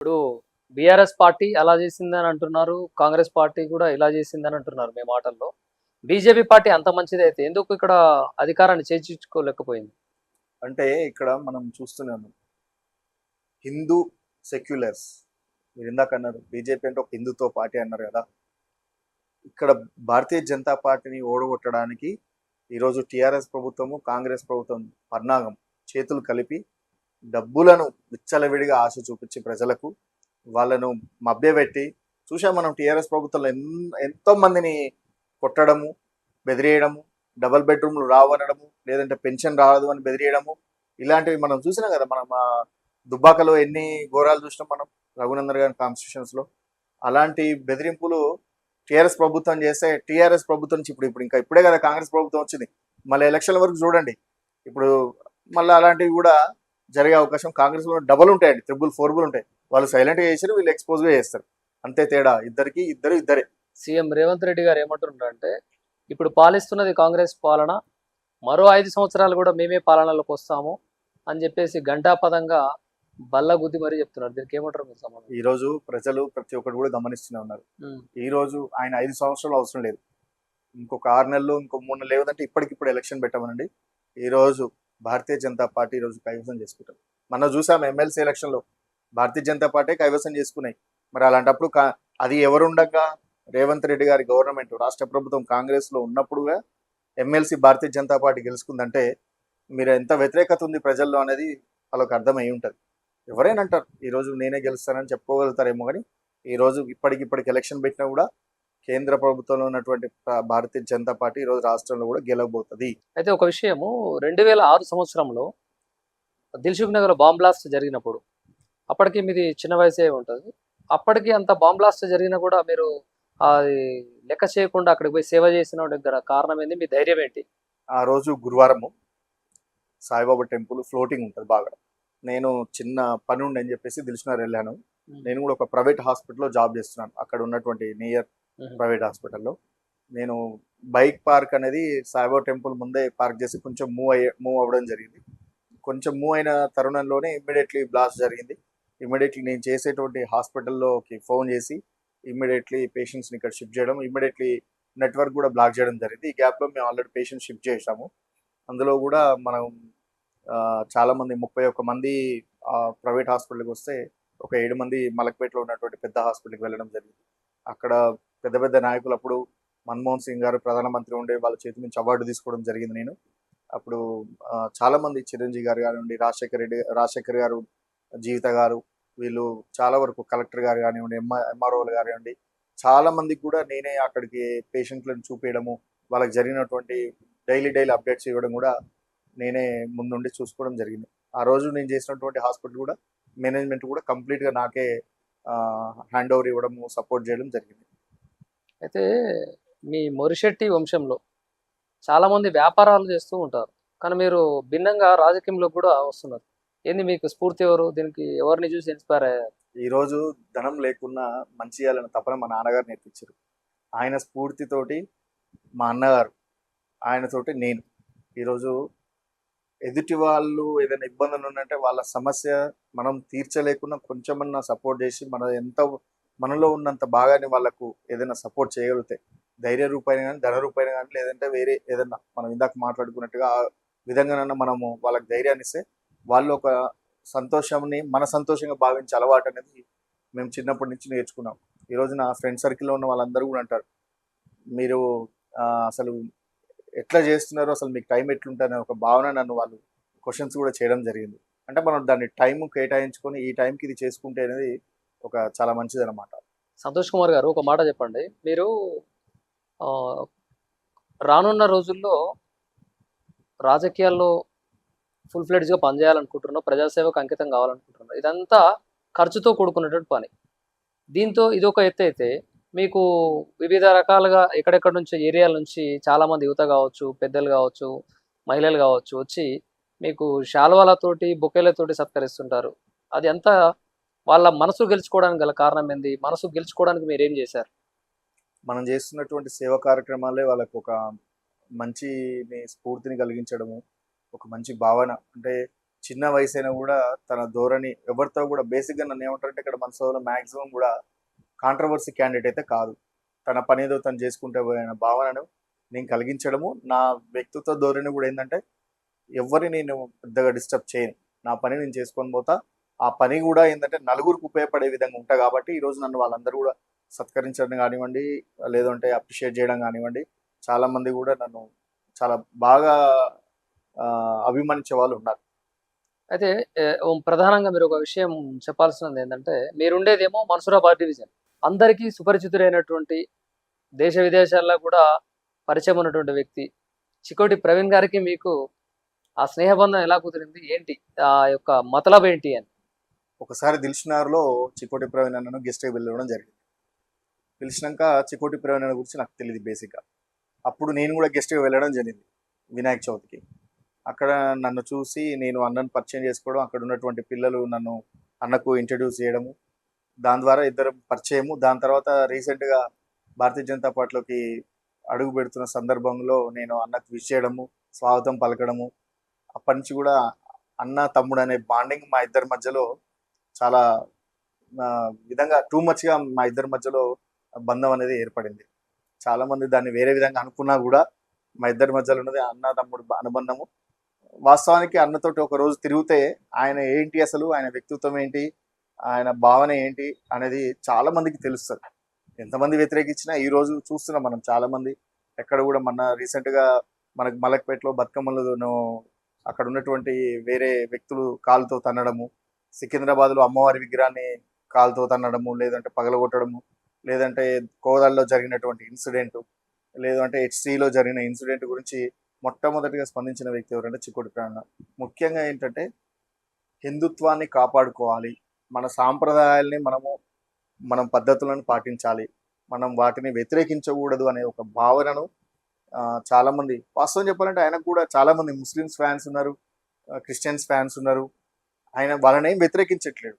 ఇప్పుడు BRS party అలా చేసిందని అంటున్నారు కాంగ్రెస్ పార్టీ కూడా ఇలా చేసిందని అంటున్నారు మీ మాటల్లో. బీజేపీ పార్టీ అంత మంచిది అయితే ఎందుకు ఇక్కడ అధికారాన్ని చేర్చుకోలేకపోయింది అంటే ఇక్కడ మనం చూస్తున్నాము హిందూ సెక్యులర్స్ మీరు ఇందాక అన్నారు బీజేపీ అంటే ఒక హిందుత్వ పార్టీ అన్నారు కదా. ఇక్కడ భారతీయ జనతా పార్టీని ఓడగొట్టడానికి ఈరోజు టీఆర్ఎస్ ప్రభుత్వము కాంగ్రెస్ ప్రభుత్వం పర్నాగం చేతులు కలిపి డబ్బులను విచ్చలవిడిగా ఆశ చూపించి ప్రజలకు వాళ్ళను మభ్యపెట్టి చూసాం మనం టీఆర్ఎస్ ప్రభుత్వంలో ఎన్ ఎంతో మందిని కొట్టడము బెదిరేయడము డబల్ బెడ్రూమ్లు రావు అనడము లేదంటే పెన్షన్ రాదు అని బెదిరేయడము ఇలాంటివి మనం చూసినాం కదా మనం దుబ్బాకలో ఎన్ని ఘోరాలు చూసినాం మనం రఘునందన్ గారి కాన్స్టిట్యూషన్స్లో. అలాంటి బెదిరింపులు టీఆర్ఎస్ ప్రభుత్వం చేస్తే టీఆర్ఎస్ ప్రభుత్వం నుంచి ఇప్పుడు ఇప్పుడు ఇంకా ఇప్పుడే కదా కాంగ్రెస్ ప్రభుత్వం వచ్చింది. మళ్ళీ ఎలక్షన్ల వరకు చూడండి. ఇప్పుడు మళ్ళీ అలాంటివి కూడా జరిగే అవకాశం కాంగ్రెస్లో డబల్ ఉంటాయండి. త్రిబుల్ ఫోర్బుల్ ఉంటాయి. వాళ్ళు సైలెంట్గా చేసారు వీళ్ళు ఎక్స్పోజ్గా చేస్తారు. అంతే తేడా. ఇద్దరికి ఇద్దరు ఇద్దరే. సీఎం రేవంత్ రెడ్డి గారు ఏమంటున్నారంటే ఇప్పుడు పాలిస్తున్నది కాంగ్రెస్ పాలన మరో ఐదు సంవత్సరాలు కూడా మేమే పాలనలోకి వస్తాము అని చెప్పేసి గంటాపదంగా బల్ల గుద్ది మరీ చెప్తున్నారు. దీనికి ఏమంటారు మీరు సమాధానం? ఈ రోజు ప్రజలు ప్రతి ఒక్కరు కూడా గమనిస్తూనే ఉన్నారు. ఈ రోజు ఆయన ఐదు సంవత్సరాలు అవసరం లేదు. ఇంకొక ఆరు నెలలు ఇంకో మూడు నెలలు లేదంటే ఇప్పటికిప్పుడు ఎలక్షన్ పెట్టమనండి. ఈ రోజు భారతీయ జనతా పార్టీ ఈ రోజు కైవసం చేసుకుంటారు మనం చూసాం ఎమ్మెల్సీ ఎలక్షన్లో భారతీయ జనతా పార్టీ కైవసం చేసుకున్నాయి. మరి అలాంటప్పుడు కా- అది ఎవరుండగా? రేవంత్ రెడ్డి గారి గవర్నమెంట్ రాష్ట్ర ప్రభుత్వం కాంగ్రెస్లో ఉన్నప్పుడుగా ఎమ్మెల్సీ భారతీయ జనతా పార్టీ గెలుచుకుందంటే మీరు ఎంత వ్యతిరేకత ఉంది ప్రజల్లో అనేది వాళ్ళకి అర్థమై ఉంటుంది. ఎవరైనా అంటారు ఈ రోజు నేనే గెలుస్తానని చెప్పుకోగలుగుతారేమో కానీ ఈ రోజు ఇప్పటికిప్పటికి ఎలక్షన్ పెట్టినా కూడా కేంద్ర ప్రభుత్వంలో ఉన్నటువంటి భారతీయ జనతా పార్టీ ఈ రోజు రాష్ట్రంలో కూడా గెలవబోతుంది. అయితే ఒక విషయము రెండు వేల ఆరు సంవత్సరంలో దిల్సుఖ్ నగర్ బాంబ్ బ్లాస్ట్ జరిగినప్పుడు అప్పటికి మీది చిన్న వయసే ఉంటుంది. అప్పటికి అంత బాంబ్ బ్లాస్ట్ జరిగినా కూడా మీరు అది లెక్క చేయకుండా అక్కడికి పోయి సేవ చేసిన దగ్గర కారణం ఏంది మీ ధైర్యం ఏంటి? ఆ రోజు గురువారము సాయిబాబా టెంపుల్ ఫ్లోటింగ్ ఉంటుంది బాగా. నేను చిన్న పని ఉండి అని చెప్పేసి దిల్సునగర్ వెళ్ళాను. నేను కూడా ఒక ప్రైవేట్ హాస్పిటల్లో జాబ్ చేస్తున్నాను. అక్కడ ఉన్నటువంటి నియర్. ప్రైవేట్ హాస్పిటల్లో. నేను బైక్ పార్క్ అనేది సాయిబాబా టెంపుల్ ముందే పార్క్ చేసి కొంచెం మూవ్ అయ్యే మూవ్ అవ్వడం జరిగింది. కొంచెం మూవ్ అయిన తరుణంలోనే ఇమ్మీడియట్లీ బ్లాస్ట్ జరిగింది. ఇమ్మీడియట్లీ నేను చేసేటువంటి హాస్పిటల్లోకి ఫోన్ చేసి ఇమ్మీడియట్లీ పేషెంట్స్ని ఇక్కడ షిఫ్ట్ చేయడం ఇమ్మీడియట్లీ నెట్వర్క్ కూడా బ్లాక్ చేయడం జరిగింది. ఈ గ్యాప్లో మేము ఆల్రెడీ పేషెంట్ షిఫ్ట్ చేసాము అందులో కూడా మనం చాలామంది ముప్పై ఒక్క మంది ప్రైవేట్ హాస్పిటల్కి వస్తే ఒక ఏడు మంది మలక్పేటలో ఉన్నటువంటి పెద్ద హాస్పిటల్కి వెళ్ళడం జరిగింది. అక్కడ పెద్ద పెద్ద నాయకులు అప్పుడు మన్మోహన్ సింగ్ గారు ప్రధానమంత్రి ఉండే వాళ్ళ చేతి నుంచి అవార్డు తీసుకోవడం జరిగింది నేను. అప్పుడు చాలామంది చాలా మంది చిరంజీవి గారు కానివ్వండి రాజశేఖర్ రెడ్డి రాజశేఖర్ గారు జీవిత గారు వీళ్ళు చాలా వరకు కలెక్టర్ గారు కానివ్వండి ఎంఆర్ ఎంఆర్ఓలు కానివ్వండి చాలా మందికి కూడా నేనే అక్కడికి పేషెంట్లను చూపించడము వాళ్ళకి జరిగినటువంటి డైలీ డైలీ అప్డేట్స్ ఇవ్వడం కూడా నేనే ముందుండి చూసుకోవడం జరిగింది. ఆ రోజు నేను చేసినటువంటి హాస్పిటల్ కూడా మేనేజ్మెంట్ కూడా కంప్లీట్గా నాకే హ్యాండ్ ఓవర్ ఇవ్వడము సపోర్ట్ చేయడం జరిగింది. అయితే మీ మొరిశెట్టి వంశంలో చాలామంది వ్యాపారాలు చేస్తూ ఉంటారు. కానీ మీరు భిన్నంగా రాజకీయంలో కూడా వస్తున్నారు. ఏంది మీకు స్ఫూర్తి ఎవరు? దీనికి ఎవరిని చూసి ఇన్స్పైర్ అయ్యారు? ఈరోజు ధనం లేకున్నా మంచి చేయాలన్న తపన మా నాన్నగారు నేర్పించారు. ఆయన స్ఫూర్తితోటి మా అన్నగారు ఆయనతోటి నేను ఈరోజు ఎదుటి వాళ్ళు ఏదైనా ఇబ్బందులు ఉన్నంటే వాళ్ళ సమస్య మనం తీర్చలేకున్నా కొంచెమన్నా సపోర్ట్ చేసి మన ఎంత మనలో ఉన్నంత భాగాన్ని వాళ్ళకు ఏదైనా సపోర్ట్ చేయగలిగితే ధైర్య రూపాయన కానీ ధన రూపాయన కానీ లేదంటే వేరే ఏదైనా మనం ఇందాక మాట్లాడుకున్నట్టుగా ఆ విధంగానన్నా మనము వాళ్ళకి ధైర్యాన్ని ఇస్తే వాళ్ళు ఒక సంతోషంని మన సంతోషంగా భావించే అలవాటు అనేది మేము చిన్నప్పటి నుంచి నేర్చుకున్నాం. ఈ నా ఫ్రెండ్ సర్కిల్లో ఉన్న వాళ్ళందరూ కూడా అంటారు మీరు అసలు ఎట్లా చేస్తున్నారో అసలు మీకు టైం ఎట్లుంటుంది ఒక భావన నన్ను వాళ్ళు క్వశ్చన్స్ కూడా చేయడం జరిగింది. అంటే మనం దాన్ని టైం కేటాయించుకొని ఈ టైంకి ఇది చేసుకుంటే అనేది ఒక చాలా మంచిది అనమాట సంతోష్ కుమార్ గారు ఒక మాట చెప్పండి. మీరు రానున్న రోజుల్లో రాజకీయాల్లో ఫుల్ ఫ్లెడ్జ్గా పనిచేయాలనుకుంటున్నారు ప్రజాసేవకు అంకితం కావాలనుకుంటున్నారు ఇదంతా ఖర్చుతో కూడుకున్నటువంటి పని. దీంతో ఇది ఒక ఎత్తు అయితే మీకు వివిధ రకాలుగా ఎక్కడెక్కడ నుంచి ఏరియాల నుంచి చాలామంది యువత కావచ్చు పెద్దలు కావచ్చు మహిళలు కావచ్చు వచ్చి మీకు శాల్వాలతోటి బొకేలతోటి సత్కరిస్తుంటారు. అది అంతా వాళ్ళ మనసు గెలుచుకోవడానికి గల కారణం ఏంది? మనసు గెలుచుకోవడానికి మీరు ఏం చేశారు? మనం చేస్తున్నటువంటి సేవా కార్యక్రమాలే వాళ్ళకు ఒక మంచి స్ఫూర్తిని కలిగించడము ఒక మంచి భావన. అంటే చిన్న వయసు అయినా కూడా తన ధోరణి ఎవరితో కూడా బేసిక్గా నన్ను ఏమంటారంటే ఇక్కడ మన సోదరులు మ్యాక్సిమం కూడా కాంట్రవర్సీ క్యాండిడేట్ అయితే కాదు. తన పని ఏదో తను చేసుకుంటే పోయిన భావనను నేను కలిగించడము నా వ్యక్తిత్వ ధోరణి కూడా ఏంటంటే ఎవరిని నేను పెద్దగా డిస్టర్బ్ చేయను. నా పని నేను చేసుకొని పోతా ఆ పని కూడా ఏంటంటే నలుగురికి ఉపయోగపడే విధంగా ఉంటాయి కాబట్టి ఈరోజు నన్ను వాళ్ళందరూ కూడా సత్కరించడం కానివ్వండి లేదంటే అప్రిషియేట్ చేయడం కానివ్వండి చాలా మంది కూడా నన్ను చాలా బాగా అభిమానించే వాళ్ళు ఉన్నారు. అయితే ప్రధానంగా మీరు ఒక విషయం చెప్పాల్సినది ఏంటంటే మీరుండేదేమో మన్సూరాబాద్ డివిజన్. అందరికీ సుపరిచితుడైనటువంటి దేశ విదేశాల్లో కూడా పరిచయం ఉన్నటువంటి వ్యక్తి. చికోటి ప్రవీణ్ గారికి మీకు ఆ స్నేహబంధం ఎలా కుదిరింది? ఏంటి? ఆ యొక్క మతలబ్ ఏంటి అని. ఒకసారి దిల్షునార్లో చికోటి ప్రవీణ్ అన్నను గెస్ట్గా వెళ్ళడం జరిగింది. పిలిచినాక చికోటి ప్రవీణ్ అన్న గురించి నాకు తెలియదు బేసిక్గా అప్పుడు నేను కూడా గెస్ట్గా వెళ్ళడం జరిగింది వినాయక చవితికి. అక్కడ నన్ను చూసి నేను అన్నను పరిచయం చేసుకోవడం అక్కడ ఉన్నటువంటి పిల్లలు నన్ను అన్నకు ఇంట్రడ్యూస్ చేయడము దాని ద్వారా ఇద్దరు పరిచయము దాని తర్వాత రీసెంట్గా భారతీయ జనతా పార్టీలోకి అడుగు పెడుతున్న సందర్భంలో నేను అన్నకు విష్ చేయడము స్వాగతం పలకడము. అప్పటి నుంచి కూడా అన్న తమ్ముడు అనే బాండింగ్ మా ఇద్దరి మధ్యలో చాలా విధంగా టూ మచ్గా మా ఇద్దరి మధ్యలో బంధం అనేది ఏర్పడింది. చాలామంది దాన్ని వేరే విధంగా అనుకున్నా కూడా మా ఇద్దరి మధ్యలో ఉన్నది అన్న తమ్ముడు అనుబంధము. వాస్తవానికి అన్నతోటి ఒక రోజు తిరిగితే ఆయన ఏంటి అసలు ఆయన వ్యక్తిత్వం ఏంటి ఆయన భావన ఏంటి అనేది చాలా మందికి తెలుస్తుంది. ఎంతమంది వ్యతిరేకించినా ఈ రోజు చూస్తున్నాం మనం చాలా మంది. ఎక్కడ కూడా మన రీసెంట్గా మనకు మలక్పేటలో బతుకమ్మలను అక్కడ ఉన్నటువంటి వేరే వ్యక్తులు కాలుతో తన్నడము సికింద్రాబాద్లో అమ్మవారి విగ్రహాన్ని కాలుతో తన్నడము లేదంటే పగలగొట్టడము లేదంటే కోదాల్లో జరిగినటువంటి ఇన్సిడెంట్ లేదంటే హెచ్సిలో జరిగిన ఇన్సిడెంట్ గురించి మొట్టమొదటిగా స్పందించిన వ్యక్తి ఎవరంటే చిక్కుడు ప్రాణ. ముఖ్యంగా ఏంటంటే హిందుత్వాన్ని కాపాడుకోవాలి. మన సాంప్రదాయాల్ని మనము మనం పద్ధతులను పాటించాలి. మనం వాటిని వ్యతిరేకించకూడదు అనే ఒక భావనను చాలామంది వాస్తవం చెప్పాలంటే ఆయనకు కూడా చాలామంది ముస్లిమ్స్ ఫ్యాన్స్ ఉన్నారు క్రిస్టియన్స్ ఫ్యాన్స్ ఉన్నారు. ఆయన వాళ్ళని ఏం వ్యతిరేకించట్లేడు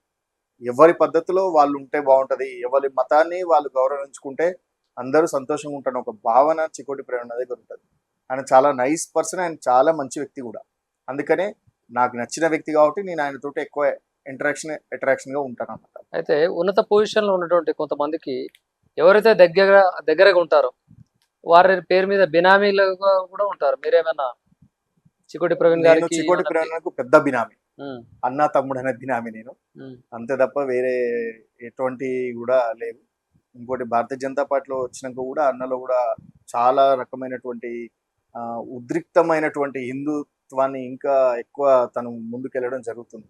ఎవరి పద్ధతిలో వాళ్ళు ఉంటే బాగుంటది ఎవరి మతాన్ని వాళ్ళు గౌరవించుకుంటే అందరూ సంతోషంగా ఉంటారు ఒక భావన చికోటి ప్రేమ దగ్గర ఉంటుంది. ఆయన చాలా నైస్ పర్సన్ ఆయన చాలా మంచి వ్యక్తి కూడా. అందుకనే నాకు నచ్చిన వ్యక్తి కాబట్టి నేను ఆయనతోటి ఎక్కువ ఇంటరాక్షన్ అట్రాక్షన్గా ఉంటాను అన్నమాట. అయితే ఉన్నత పొజిషన్లో ఉన్నటువంటి కొంతమందికి ఎవరైతే దగ్గర దగ్గరగా ఉంటారో వారి పేరు మీద బినామీలుగా కూడా ఉంటారు. మీరేమైనా చికోటి ప్రవీణ్ గారికి చికోటి ఏమన్నా- ప్రేమకు పెద్ద బినామీ. అన్న తమ్ముడు అనే బినామీ నేను. అంతే తప్ప వేరే ఎటువంటి కూడా లేవు. ఇంకోటి భారతీయ జనతా పార్టీలో వచ్చినాక కూడా అన్నలో కూడా చాలా రకమైనటువంటి ఉద్రిక్తమైనటువంటి హిందుత్వాన్ని ఇంకా ఎక్కువ తను ముందుకెళ్ళడం జరుగుతుంది.